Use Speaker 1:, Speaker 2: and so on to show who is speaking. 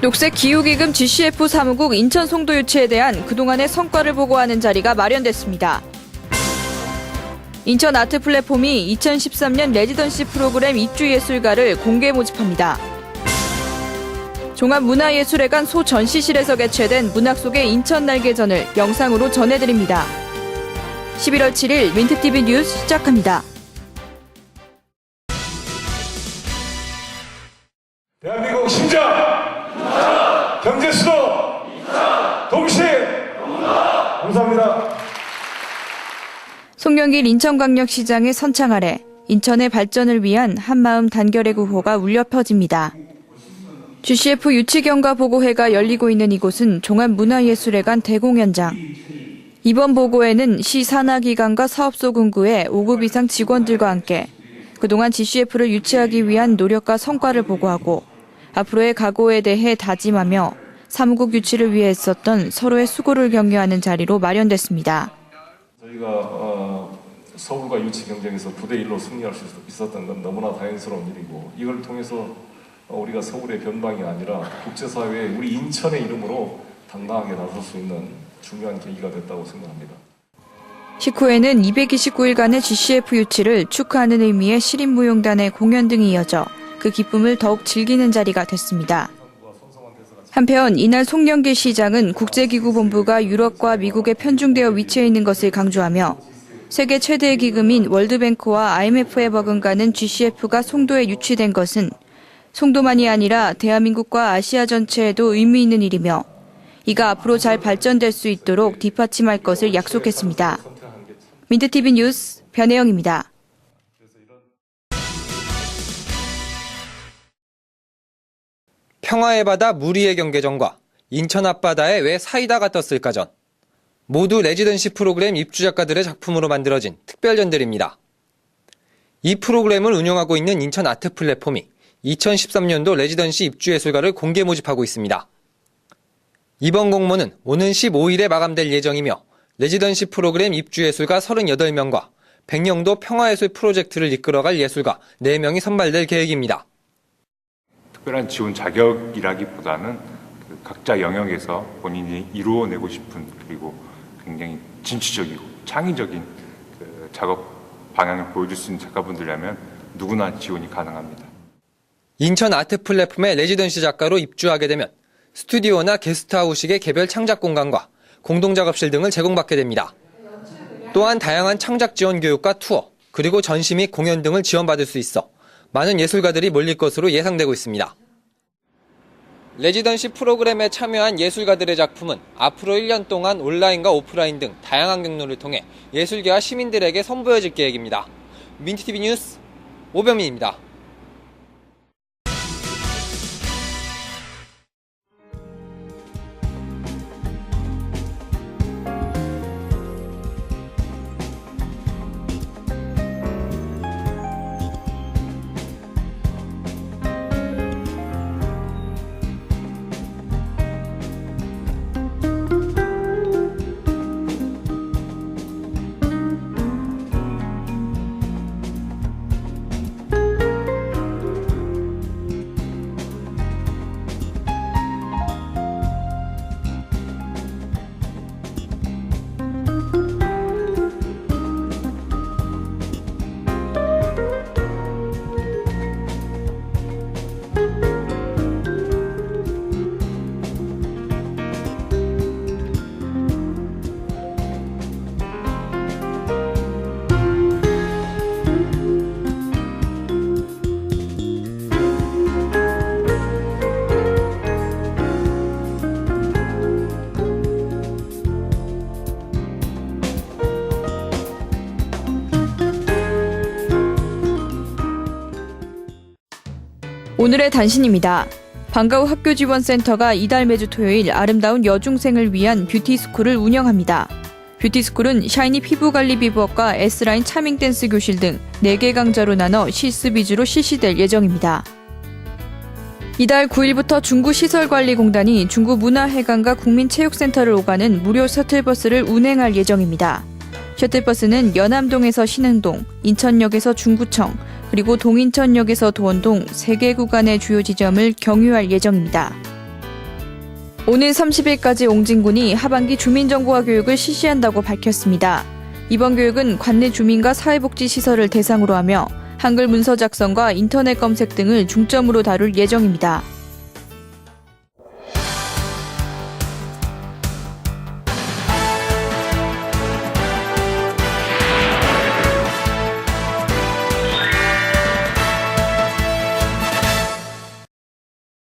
Speaker 1: 녹색 기후기금 GCF 사무국 인천 송도 유치에 대한 그동안의 성과를 보고하는 자리가 마련됐습니다. 인천 아트 플랫폼이 2013년 레지던시 프로그램 입주 예술가를 공개 모집합니다. 종합문화예술회관 소전시실에서 개최된 문학 속의 인천 날개전을 영상으로 전해드립니다. 11월 7일 민트TV 뉴스 시작합니다.
Speaker 2: 경제 수도, 동시, 감사합니다.
Speaker 1: 송영길 인천광역시장의 선창 아래 인천의 발전을 위한 한마음 단결의 구호가 울려 퍼집니다. GCF 유치경과 보고회가 열리고 있는 이곳은 종합문화예술회관 대공연장. 이번 보고회는 시 산하기관과 사업소 군구의 5급 이상 직원들과 함께 그동안 GCF를 유치하기 위한 노력과 성과를 보고하고 앞으로의 각오에 대해 다짐하며 사무국 유치를 위해 했었던 서로의 수고를 격려하는 자리로 마련됐습니다.
Speaker 2: 저희가 어, 서울과 유치 경쟁에서 9대 1로 승리할 수 있었던 건 너무나 다행스러운 일이고 이걸 통해서 어, 우리가 서울의 변방이 아니라 국제사회에 우리 인천의 이름으로 당당하게 나설 수 있는 중요한 계기가 됐다고 생각합니다.
Speaker 1: 식후에는 229일간의 GCF 유치를 축하하는 의미의 시립무용단의 공연 등이 이어져 그 기쁨을 더욱 즐기는 자리가 됐습니다. 한편 이날 송영길 시장은 국제기구본부가 유럽과 미국에 편중되어 위치해 있는 것을 강조하며 세계 최대의 기금인 월드뱅크와 IMF에 버금가는 GCF가 송도에 유치된 것은 송도만이 아니라 대한민국과 아시아 전체에도 의미 있는 일이며 이가 앞으로 잘 발전될 수 있도록 뒷받침할 것을 약속했습니다. 민트TV 뉴스 변혜영입니다.
Speaker 3: 평화의 바다 무리의 경계전과 인천 앞바다에 왜 사이다가 떴을까전. 모두 레지던시 프로그램 입주 작가들의 작품으로 만들어진 특별전들입니다. 이 프로그램을 운영하고 있는 인천 아트 플랫폼이 2013년도 레지던시 입주 예술가를 공개 모집하고 있습니다. 이번 공모는 오는 15일에 마감될 예정이며 레지던시 프로그램 입주 예술가 38명과 백령도 평화예술 프로젝트를 이끌어갈 예술가 4명이 선발될 계획입니다.
Speaker 4: 특별한 지원 자격이라기보다는 그 각자 영역에서 본인이 이루어내고 싶은 그리고 굉장히 진취적이고 창의적인 그 작업 방향을 보여줄 수 있는 작가분들이라면 누구나 지원이 가능합니다.
Speaker 3: 인천 아트 플랫폼의 레지던시 작가로 입주하게 되면 스튜디오나 게스트하우스의 개별 창작 공간과 공동 작업실 등을 제공받게 됩니다. 또한 다양한 창작 지원 교육과 투어, 그리고 전시 및 공연 등을 지원받을 수 있어 많은 예술가들이 몰릴 것으로 예상되고 있습니다. 레지던시 프로그램에 참여한 예술가들의 작품은 앞으로 1년 동안 온라인과 오프라인 등 다양한 경로를 통해 예술계와 시민들에게 선보여질 계획입니다. 민트TV 뉴스 오병민입니다.
Speaker 1: 오늘의 단신입니다. 방과후 학교 지원센터가 이달 매주 토요일 아름다운 여중생을 위한 뷰티스쿨을 운영합니다. 뷰티스쿨은 샤이니 피부관리 비부업과 S라인 차밍 댄스 교실 등 4개 강좌로 나눠 실습 위주로 실시될 예정입니다. 이달 9일부터 중구시설관리공단이 중구문화회관과 국민체육센터를 오가는 무료 셔틀버스를 운행할 예정입니다. 셔틀버스는 연암동에서 신흥동, 인천역에서 중구청, 그리고 동인천역에서 도원동 3개 구간의 주요 지점을 경유할 예정입니다. 오는 30일까지 옹진군이 하반기 주민정보화 교육을 실시한다고 밝혔습니다. 이번 교육은 관내 주민과 사회복지시설을 대상으로 하며 한글 문서 작성과 인터넷 검색 등을 중점으로 다룰 예정입니다.